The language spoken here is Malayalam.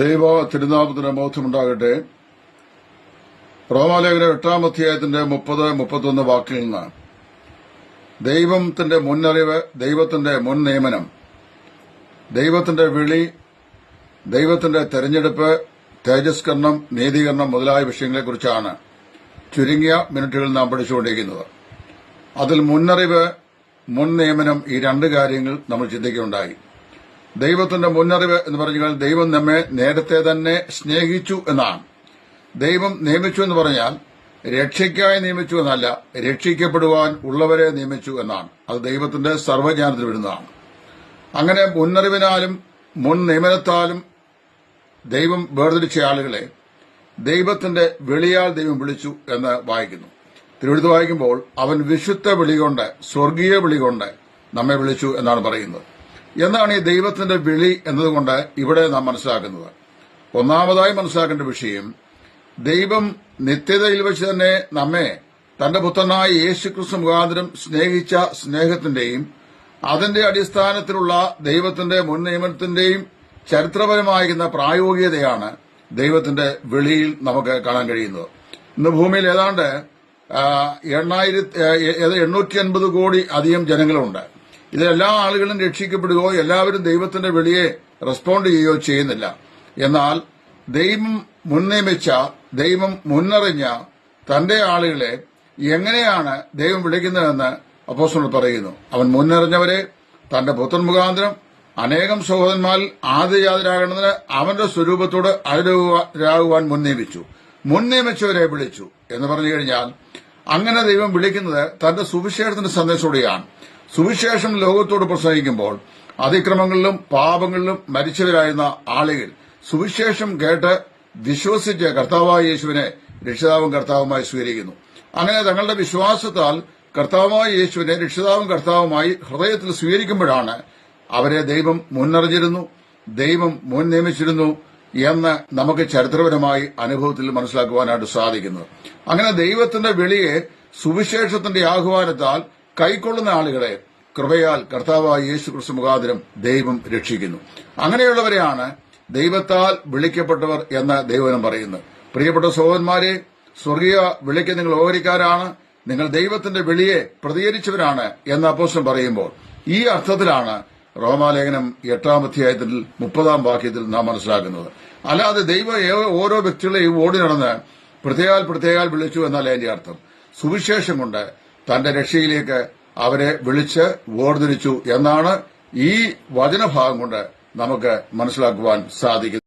ദൈവ തിരുനാമത്തിന് ബോധ്യമുണ്ടാകട്ടെ റോമാലേഖന എട്ടാം അധ്യായത്തിന്റെ മുപ്പത് മുപ്പത്തൊന്ന് വാക്കിൽ നിന്ന്. ദൈവത്തിന്റെ മുന്നറിവ് ദൈവത്തിന്റെ മുൻ നിയമനം ദൈവത്തിന്റെ വിളി ദൈവത്തിന്റെ തെരഞ്ഞെടുപ്പ് തേജസ്കരണം നീതീകരണം മുതലായ വിഷയങ്ങളെക്കുറിച്ചാണ് ചുരുങ്ങിയ മിനിറ്റുകളിൽ നാം പഠിച്ചുകൊണ്ടിരിക്കുന്നത്. അതിൽ മുന്നറിവ് മുൻ നിയമനം ഈ രണ്ട് കാര്യങ്ങൾ നമ്മൾ ചിന്തിക്കുകയുണ്ടായി. ദൈവത്തിന്റെ മുന്നറിവ് എന്ന് പറഞ്ഞാൽ ദൈവം നമ്മെ നേരത്തെ തന്നെ സ്നേഹിച്ചു എന്നാണ്. ദൈവം നിയമിച്ചു എന്ന് പറഞ്ഞാൽ രക്ഷയ്ക്കായി നിയമിച്ചു എന്നല്ല രക്ഷിക്കപ്പെടുവാൻ ഉള്ളവരെ നിയമിച്ചു എന്നാണ്. അത് ദൈവത്തിന്റെ സർവജ്ഞാനത്തിൽ വരുന്നതാണ്. അങ്ങനെ മുന്നറിവിനാലും മുൻ നിയമനത്താലും ദൈവം വേർതിരിച്ച ആളുകളെ ദൈവത്തിന്റെ വിളിയാൽ ദൈവം വിളിച്ചു എന്ന് വായിക്കുന്നു. തിരുവഴുത്ത് വായിക്കുമ്പോൾ അവൻ വിശുദ്ധ വിളികൊണ്ട് സ്വർഗീയ വിളികൊണ്ട് നമ്മെ വിളിച്ചു എന്നാണ് പറയുന്നത്. എന്നാണ് ഈ ദൈവത്തിന്റെ വിളി എന്നതുകൊണ്ട് ഇവിടെ നാം മനസ്സിലാക്കുന്നത്. ഒന്നാമതായി മനസ്സിലാക്കേണ്ട വിഷയം ദൈവം നിത്യതയിൽ വെച്ച് തന്നെ നമ്മെ തന്റെ പുത്രനായ യേശുക്രിസ്തു മുഖാന്തരം സ്നേഹിച്ച സ്നേഹത്തിന്റെയും അതിന്റെ അടിസ്ഥാനത്തിലുള്ള ദൈവത്തിന്റെ മുൻ നിയമനത്തിന്റെയും ചരിത്രപരമായിരിക്കുന്ന പ്രായോഗികതയാണ് ദൈവത്തിന്റെ വെളിയിൽ നമുക്ക് കാണാൻ കഴിയുന്നത്. ഇന്ന് ഭൂമിയിൽ ഏതാണ്ട് എണ്ണായിരത്തി എണ്ണൂറ്റി അൻപത് കോടി അധികം ജനങ്ങളുണ്ട്. ഇതിലെല്ലാ ആളുകളും രക്ഷിക്കപ്പെടുകയോ എല്ലാവരും ദൈവത്തിന്റെ വിളിയെ റെസ്പോണ്ട് ചെയ്യുകയോ ചെയ്യുന്നില്ല. എന്നാൽ ദൈവം മുൻനിയമിച്ച ദൈവം മുന്നറിഞ്ഞ തന്റെ ആളുകളെ എങ്ങനെയാണ് ദൈവം വിളിക്കുന്നതെന്ന് അപ്പോസ്റ്റൽ പറയുന്നു. അവൻ മുന്നറിഞ്ഞവരെ തന്റെ പുത്രൻ മുഖാന്തരം അനേകം സഹോദരന്മാരിൽ ആദ്യജാതരാകേണ്ടതിന് അവന്റെ സ്വരൂപത്തോട് അനുരാകുവാൻ മുൻനിയമിച്ചു മുൻനിയമിച്ചവരെ വിളിച്ചു എന്ന് പറഞ്ഞു കഴിഞ്ഞാൽ അങ്ങനെ ദൈവം വിളിക്കുന്നത് തന്റെ സുവിശേഷത്തിന്റെ സന്ദേശത്തോടെയാണ്. സുവിശേഷം ലോകത്തോട് പ്രസംഗിക്കുമ്പോൾ അതിക്രമങ്ങളിലും പാപങ്ങളിലും മരിച്ചവരായിരുന്ന ആളുകൾ സുവിശേഷം കേട്ട് വിശ്വസിച്ച് കർത്താവായ യേശുവിനെ രക്ഷിതാവും കർത്താവുമായി സ്വീകരിക്കുന്നു. അങ്ങനെ തങ്ങളുടെ വിശ്വാസത്താൽ കർത്താവായ യേശുവിനെ രക്ഷിതാവും കർത്താവുമായി ഹൃദയത്തിൽ സ്വീകരിക്കുമ്പോഴാണ് അവരെ ദൈവം മുന്നറിഞ്ഞിരുന്നു ദൈവം മുൻ നിയമിച്ചിരുന്നു എന്ന് നമുക്ക് ചരിത്രപരമായി അനുഭവത്തിൽ മനസ്സിലാക്കുവാനായിട്ട് സാധിക്കുന്നത് അങ്ങനെ ദൈവത്തിന്റെ വെളിയെ സുവിശേഷത്തിന്റെ ആഹ്വാനത്താൽ കൈക്കൊള്ളുന്ന ആളുകളെ കൃപയാൽ കർത്താവായ യേശു ക്രിസ്തു മുഖാന്തരം ദൈവം രക്ഷിക്കുന്നു. അങ്ങനെയുള്ളവരെയാണ് ദൈവത്താൽ വിളിക്കപ്പെട്ടവർ എന്ന് ദൈവനം പറയുന്നു. പ്രിയപ്പെട്ട സോഹന്മാരെ സ്വർഗീയ വിളിക്ക് നിങ്ങൾ ഓഹരിക്കാരാണ്. നിങ്ങൾ ദൈവത്തിന്റെ വിളിയെ പ്രതികരിച്ചവരാണ് എന്ന് അപ്പോസ്റ്റൻ പറയുമ്പോൾ ഈ അർത്ഥത്തിലാണ് റോമാലേഖനം എട്ടാം അധ്യായത്തിൽ മുപ്പതാം വാക്യത്തിൽ നാം മനസ്സിലാക്കുന്നത്. അല്ലാതെ ദൈവം ഓരോ വ്യക്തികളെയും ഓടി നടന്ന് പ്രത്യേകാൽ പ്രത്യേകാൽ വിളിച്ചു എന്നല്ല എന്റെ അർത്ഥം. സുവിശേഷം കൊണ്ട് തന്റെ രക്ഷയിലേക്ക് അവരെ വിളിച്ച് വേർതിരിച്ചു എന്നാണ് ഈ വചനഭാഗം കൊണ്ട് നമുക്ക് മനസ്സിലാക്കുവാൻ സാധിക്കുന്നത്.